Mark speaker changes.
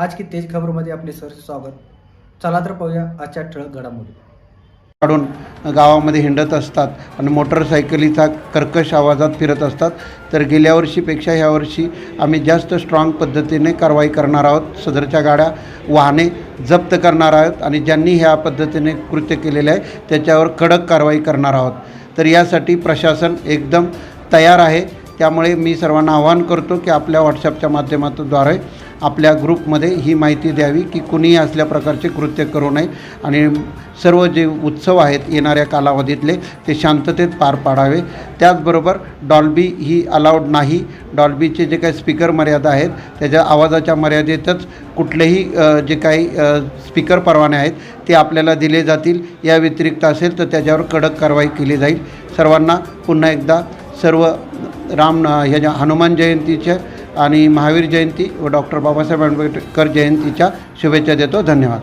Speaker 1: आज की तेज खबरमध्ये आपले सर स्वागत. चला तर पाहूया आजच्या ठळक घडामोडी.
Speaker 2: काढून गावामध्ये हिंडत असतात आणि मोटरसायकलीचा कर्कश आवाजात फिरत असतात. तर गेल्या वर्षीपेक्षा ह्या वर्षी आम्ही जास्त स्ट्रॉंग पद्धतीने कारवाई करणार आहोत. सदरच्या गाड्या वाहने जप्त करणार आहोत आणि ज्यांनी ह्या पद्धतीने कृत्य केलेले आहे त्याच्यावर कडक कारवाई करणार आहोत. तर यासाठी प्रशासन एकदम तयार आहे. त्यामुळे मी सर्वांना आवाहन करतो की आपल्या व्हॉट्सअपच्या माध्यमातूनद्वारे आपल्या ग्रुपमध्ये ही माहिती द्यावी की कुणीही असल्या प्रकारचे कृत्य करू नये आणि सर्व जे उत्सव आहेत येणाऱ्या कालावधीतले ते शांततेत पार पाडावे. त्याचबरोबर डॉल्बी ही अलाउड नाही. डॉल्बीचे जे काही स्पीकर मर्यादा आहेत त्याच्या आवाजाच्या मर्यादेतच कुठलेही जे काही स्पीकर परवाने आहेत ते आपल्याला दिले जातील. या व्यतिरिक्त असेल तर त्याच्यावर कडक कारवाई केली जाईल. सर्वांना पुन्हा एकदा सर्व राम ह्याच्या हनुमान जयंतीच्या आणि महावीर जयंती व डॉक्टर बाबासाहेब आंबेडकर जयंतीच्या शुभेच्छा देतो. धन्यवाद.